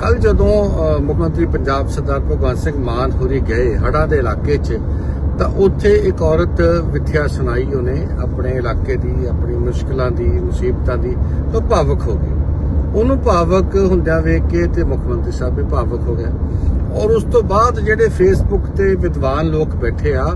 ਕੱਲ ਜਦੋਂ ਮੁੱਖ ਮੰਤਰੀ ਪੰਜਾਬ ਸਰਦਾਰ ਭਗਵੰਤ ਸਿੰਘ ਮਾਨ ਹੋਰੀ ਗਏ ਹੜਾ ਦੇ ਇਲਾਕੇ 'ਚ, ਤਾਂ ਉੱਥੇ ਇੱਕ ਔਰਤ ਵਿਥਿਆ ਸੁਣਾਈ ਉਹਨੇ ਆਪਣੇ ਇਲਾਕੇ ਦੀ, ਆਪਣੀ ਮੁਸ਼ਕਲਾਂ ਦੀ, ਮੁਸੀਬਤਾਂ ਦੀ, ਤਾਂ ਭਾਵਕ ਹੋ ਗਈ। ਉਹਨੂੰ ਭਾਵਕ ਹੁੰਦਿਆਂ ਵੇਖ ਕੇ ਤੇ ਮੁੱਖ ਮੰਤਰੀ ਸਾਹਿਬ ਵੀ ਭਾਵਕ ਹੋ ਗਿਆ ਔਰ ਉਸ ਤੋਂ ਬਾਅਦ ਜਿਹੜੇ ਫੇਸਬੁੱਕ ਤੇ ਵਿਦਵਾਨ ਲੋਕ ਬੈਠੇ ਆ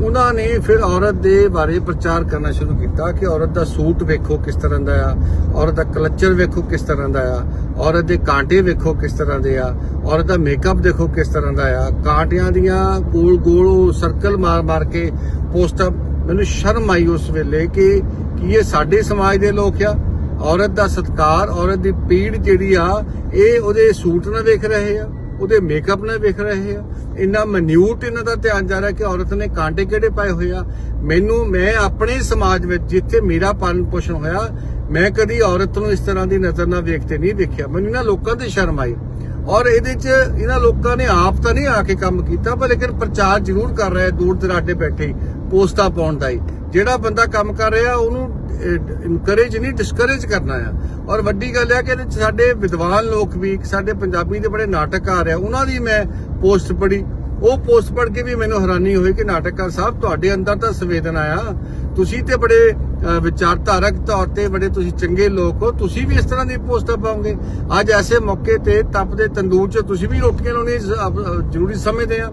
ਉਹਨਾਂ ਨੇ ਫਿਰ ਔਰਤ ਦੇ ਬਾਰੇ ਪ੍ਰਚਾਰ ਕਰਨਾ ਸ਼ੁਰੂ ਕੀਤਾ ਕਿ ਔਰਤ ਦਾ ਸੂਟ ਵੇਖੋ ਕਿਸ ਤਰ੍ਹਾਂ ਦਾ ਆ, ਔਰਤ ਦਾ ਕਲਚਰ ਵੇਖੋ ਕਿਸ ਤਰ੍ਹਾਂ ਦਾ ਆ, ਔਰਤ ਦੇ ਕਾਂਟੇ ਵੇਖੋ ਕਿਸ ਤਰ੍ਹਾਂ ਦੇ ਆ, ਔਰਤ ਦਾ ਮੇਕਅਪ ਦੇਖੋ ਕਿਸ ਤਰ੍ਹਾਂ ਦਾ ਆ, ਕਾਂਟਿਆਂ ਦੀਆਂ ਗੋਲ ਗੋਲ ਸਰਕਲ ਮਾਰ ਮਾਰ ਕੇ ਪੋਸਟਾਂ, ਮੈਨੂੰ ਸ਼ਰਮ ਆਈ ਉਸ ਵੇਲੇ ਕਿ ਕੀ ਇਹ ਸਾਡੇ ਸਮਾਜ ਦੇ ਲੋਕ ਆ? ਔਰਤ ਦਾ ਸਤਕਾਰ, ਔਰਤ ਦੀ ਪੀੜ ਜਿਹੜੀ ਆ, ਇਹ ਉਹਦੇ ਸੂਟ ਨਾਲ ਵੇਖ ਰਹੇ ਆ? ਉਹਦੇ ਮੇਕਅਪ ਨਾਲ ਵੇਖ ਰਹੇ ਆ। ਇੰਨਾ ਮਨਿਊਟ ਇਹਨਾਂ ਦਾ ਧਿਆਨ ਜਾ ਰਿਹਾ ਕਿ ਔਰਤ ਨੇ ਕਾਂਟੇ ਕਿਹੜੇ ਪਾਏ ਹੋਏ ਆ। ਮੈਨੂੰ, ਮੈਂ ਆਪਣੇ ਸਮਾਜ ਵਿੱਚ ਜਿੱਥੇ ਮੇਰਾ ਪਾਲਣ ਪੋਸ਼ਣ ਹੋਇਆ, ਮੈਂ ਕਦੀ ਔਰਤ ਨੂੰ ਇਸ ਤਰ੍ਹਾਂ ਦੀ ਨਜ਼ਰ ਨਾਲ ਵੇਖਤੇ ਨਹੀਂ ਦੇਖਿਆ। ਮੈਨੂੰ ਇਹਨਾਂ ਲੋਕਾਂ ਤੇ ਸ਼ਰਮ ਆਈ। ਔਰ ਇਹਦੇ 'ਚ ਇਹਨਾਂ ਲੋਕਾਂ ਨੇ ਆਪ ਤਾਂ ਨਹੀਂ ਆ ਕੇ ਕੰਮ ਕੀਤਾ, ਪਰ ਲੇਕਿਨ ਪ੍ਰਚਾਰ ਜ਼ਰੂਰ ਕਰ ਰਿਹਾ ਦੂਰ ਦਰਾਡੇ ਬੈਠੇ ਪੋਸਟਾਂ ਪਾਉਣ ਦਾ ਹੀ। ਜਿਹੜਾ ਬੰਦਾ ਕੰਮ ਕਰ ਰਿਹਾ, ਉਹਨੂੰ ਇਨਕਰੇਜ ਨਹੀਂ ਡਿਸਕਰੇਜ ਕਰਨਾ ਆ। ਔਰ ਵੱਡੀ ਗੱਲ ਹੈ ਕਿ ਸਾਡੇ ਵਿਦਵਾਨ ਲੋਕ ਵੀ, ਸਾਡੇ ਪੰਜਾਬੀ ਦੇ ਬੜੇ ਨਾਟਕਕਾਰ ਆ, ਉਹਨਾਂ ਦੀ ਮੈਂ ਪੋਸਟ ਪੜ੍ਹੀ। ਉਹ ਪੋਸਟ ਪੜ੍ਹ ਕੇ ਵੀ ਮੈਨੂੰ ਹੈਰਾਨੀ ਹੋਈ ਕਿ ਨਾਟਕਕਾਰ ਸਾਹਿਬ, ਤੁਹਾਡੇ ਅੰਦਰ ਤਾਂ ਸੰਵੇਦਨਾ ਆ। ਤੁਸੀਂ ਤੇ ਬੜੇ ਵਿਚਾਰਧਾਰਕ ਤੌਰ ਤੇ ਬੜੇ ਤੁਸੀਂ ਚੰਗੇ ਲੋਕ ਹੋ। ਤੁਸੀਂ ਵੀ ਇਸ ਤਰ੍ਹਾਂ ਦੀ ਪੋਸਟਾਂ ਪਾਓਗੇ। ਅੱਜ ਐਸੇ ਮੌਕੇ ਤੇ ਤਪਦੇ ਤੰਦੂਰ 'ਚ ਤੁਸੀਂ ਵੀ ਰੋਟੀਆਂ ਲਾਉਣੀ ਜ਼ਰੂਰੀ ਸਮਝਦੇ ਆ।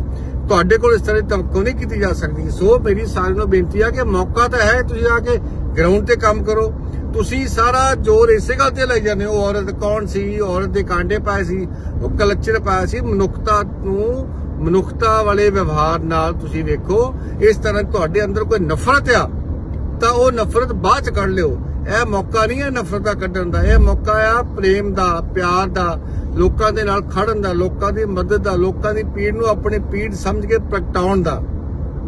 ਤੁਹਾਡੇ ਕੋਲ ਇਸ ਤਰ੍ਹਾਂ ਦੀ ਤਵਕੋ ਨਹੀਂ ਕੀਤੀ ਜਾ ਸਕਦੀ। ਸੋ ਮੇਰੀ ਸਾਰਿਆਂ ਨੂੰ ਬੇਨਤੀ ਆ ਕਿ ਮੌਕਾ ਤਾਂ ਹੈ, ਤੁਸੀਂ ਆ ਕੇ ਗਰਾਊਂਡ ਤੇ ਕੰਮ ਕਰੋ। ਤੁਸੀਂ ਸਾਰਾ ਜ਼ੋਰ ਇਸੇ ਗੱਲ ਤੇ ਲਾਈ ਜਾਂਦੇ ਹੋ, ਔਰਤ ਕੌਣ ਸੀ, ਔਰਤ ਦੇ ਕਾਂਡੇ ਪਾਏ ਸੀ, ਉਹ ਕਲਚਰ ਪਾਇਆ ਸੀ। ਮਨੁੱਖਤਾ ਨੂੰ, ਮਨੁੱਖਤਾ ਵਾਲੇ ਵਿਵਹਾਰ ਨਾਲ ਤੁਸੀਂ ਵੇਖੋ, ਇਸ ਤਰ੍ਹਾਂ ਤੁਹਾਡੇ ਅੰਦਰ ਕੋਈ ਨਫ਼ਰਤ ਆ, ਤਾਂ ਉਹ ਨਫ਼ਰਤ ਬਾਅਦ ਚ ਕੱਢ ਲਿਓ। ਇਹ ਮੌਕਾ ਨਹੀਂ ਹੈ ਨਫ਼ਰਤ ਦਾ ਕੱਢਣ ਦਾ, ਇਹ ਮੌਕਾ ਆ ਪ੍ਰੇਮ ਦਾ, ਪਿਆਰ ਦਾ, ਲੋਕਾਂ ਦੇ ਨਾਲ ਖੜਨ ਦਾ, ਲੋਕਾਂ ਦੀ ਮਦਦ ਦਾ, ਲੋਕਾਂ ਦੀ ਪੀੜ ਨੂੰ ਆਪਣੀ ਪੀੜ ਸਮਝ ਕੇ ਪ੍ਰਗਟਾਉਣ ਦਾ।